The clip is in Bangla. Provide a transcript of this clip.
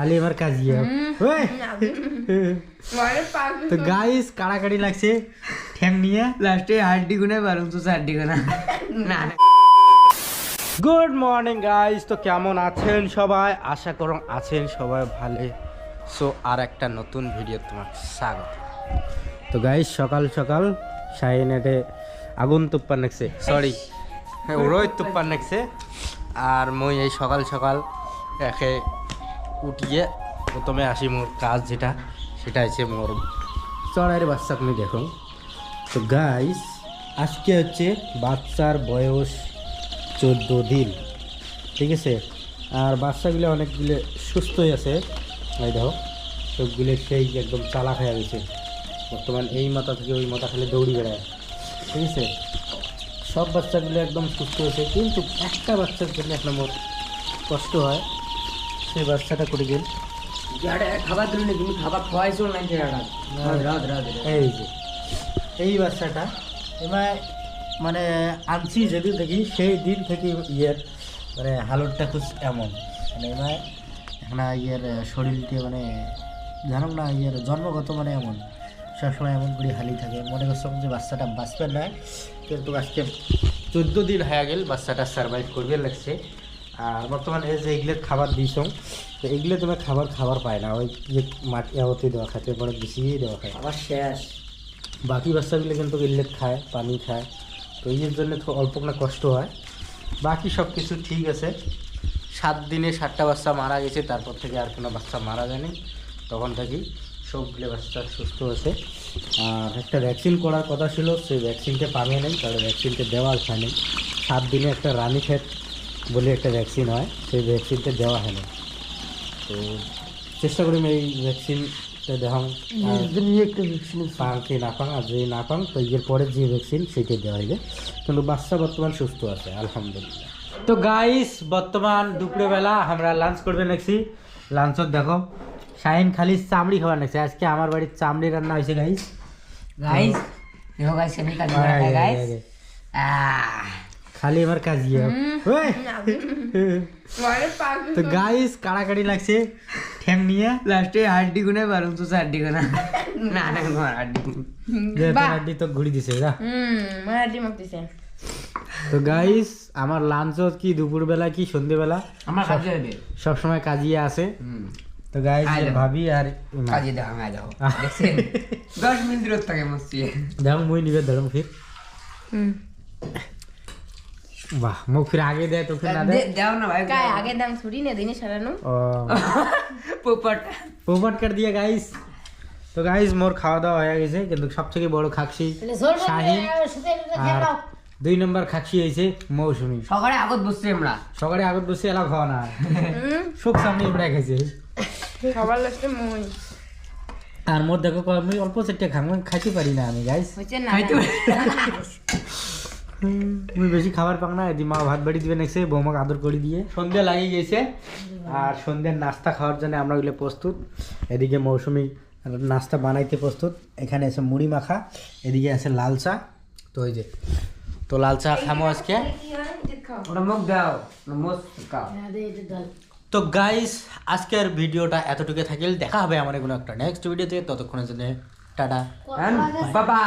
খালি আমার কাজ ইয়ে ওই। তো গাইস কাড়াকাড়ি লাগছে। ঠ্যাং নিয়ে লাস্টে হাড্ডি গুনে পারুম তো চারডি গুনা না গুড মর্নিং গাইস তো কেমন আছেন সবাই? আশা করুন আছেন সবাই ভালো। সো আর একটা নতুন ভিডিও তোমার স্বাগত। তো গাইস সকাল সকাল শাহিনেটে আগুন তুপ্পার নেকছে সরি রোহিত তুপ্পার নেকছে আর মই এই সকাল সকাল একে উঠিয়ে প্রথমে আসি মোর কাজ যেটা, সেটা হচ্ছে মোর চড়াইয়ের বাচ্চা তুমি দেখুন তো গাইস আজকে হচ্ছে বাচ্চার বয়স চোদ্দ দিন, ঠিক আছে? আর বাচ্চাগুলো অনেকগুলো সুস্থই আছে। এই দেখো সবগুলো সেই একদম চালাক হয়ে গেছে বর্তমান এই মাথা থেকে ওই মাথা খালি দৌড়ি বেড়ায়। ঠিক আছে? সব বাচ্চাগুলো একদম সুস্থ হয়েছে, কিন্তু একটা বাচ্চার জন্য একটা মোট কষ্ট হয়। সেই বাচ্চাটা করে গেল খাবার দিল না তুমি খাবার খাওয়াইছো না এই যে এই বাচ্চাটা এবার মানে আনছি যেদিন থেকে সেই দিন থেকে ইয়ের মানে হালতটা খুব এমন। মানে এবার এখন ইয়ের শরীরকে মানে জানো না ইয়ের জন্মগত মানে এমন। সবসময় এমন করে হালি থাকে। মনে করছিলাম যে বাচ্চাটা বাঁচবে না কিন্তু আজকে চোদ্দ দিন হয়ে গেল বাচ্চাটা সার্ভাইভ করবে লাগছে। আর বর্তমানে এই যে এগুলোর খাবার দিয়েছ তো এগুলো তোমার খাবার খাবার পায় না ওই যে মাটি আওয়াতে দেওয়া খাতে পরে বেশি দেওয়া খায়। আবার শেষ। বাকি বাচ্চাগুলো কিন্তু ইলেট খায় পানি খায় তো এর জন্য অল্প না কষ্ট হয়। বাকি সব কিছু ঠিক আছে। সাত দিনে সাতটা বাচ্চা মারা গেছে তারপর থেকে আর কোনো বাচ্চা মারা যায়নি। তখন থেকেই সবগুলো বাচ্চা সুস্থ আছে। আর একটা ভ্যাকসিন করার কথা ছিল সেই ভ্যাকসিনটা পাবে নেই তাহলে ভ্যাকসিনটা দেওয়া হয়নি সাত দিনে একটা রানী খেত বলে একটা ভ্যাকসিন হয় সেই ভ্যাকসিনটা দেওয়া হয়নি তো চেষ্টা করি এই ভ্যাকসিনটা দেওয়া একটা ভ্যাকসিন পাং কি না পাং আর যদি না পাং তো এর পরে যে ভ্যাকসিন সেটাই দেওয়া হবে কিন্তু বাচ্চা বর্তমান সুস্থ আছে আলহামদুলিল্লাহ। তো গাইস বর্তমান দুপুরবেলা আমরা লাঞ্চ করবে নাকি? লাঞ্চত দেখো শাহিন খালি চামড়ি খাওয়া নাকি? আজকে আমার বাড়ির চামড়ি রান্না হয়েছে গাইস গাইস দেখো গাইস আমি আহ খালি আমার কাজ ইয়ে! তো গাইস কাড়াকাড়ি লাগছে। ঠ্যাং নিয়ে। লাস্টে হাড্ডি গুনে পারুম তো চারডি গুনা। না না তোমার হাড্ডি যে তো ঘুরি দিছে যা। হুম মারাঠি মাখতেছে তো গাইস আমার লাঞ্চ কি দুপুরবেলা কি সন্ধেবেলা আমার কাজ হবে সবসময় কাজিয়ে আসে হুম। তো গাইস ভাবি আর। কাজে দেখো আমি দেখো। দেখছেন? দশ মিনিট দূরত্ব থাকে মস্তি দেখো মুই নিবে ধরম ফির। হুম। বাহ মুখ ফির আগে দেয় তো ফির না দেয় দেও না ভাই काय आगे दाम थोड़ी ना देने सारानो ও পোপট পোপট কর দিয়ে গাইস তো গাইস মোর খাওয়া দাওয়া হয়ে গেছে কিন্তু সব থেকে বড় খাকসি শাহিন আর দুই নম্বর খাকসি হয়েছে মৌসুমি সকালে আগত বসছি আমরা সকালে আগত বসে এলা খাওয়া না সুখ সামনে ইমরা খাইছে খাবার লাগছে মই আর মোর দেখো কয় আমি অল্প সেটে খাম খাইতে পারি না আমি গাইস হচ্ছে না মুই বেশি খাবার পাক না এদি মা ভাত বাড়ি দিবে নেক্সে বৌমাকে আদর করে দিয়ে। সন্ধ্যা লাগিয়ে গেছে আর সন্ধ্যের নাস্তা খাওয়ার জন্য আমরা ওগুলো প্রস্তুত। এদিকে মৌসুমি নাস্তা বানাইতে প্রস্তুত। এখানে আছে মুড়ি মাখা এদিকে আছে লাল চা। তো ওই যে তো লাল চা খামো আজকে। ওটা মুখ দাও তো গাইস আজকের ভিডিওটা এতটুকু থাকিল। দেখা হবে আমার কোনো একটা নেক্সট ভিডিওতে ততক্ষণের জন্য টাটা। বাবা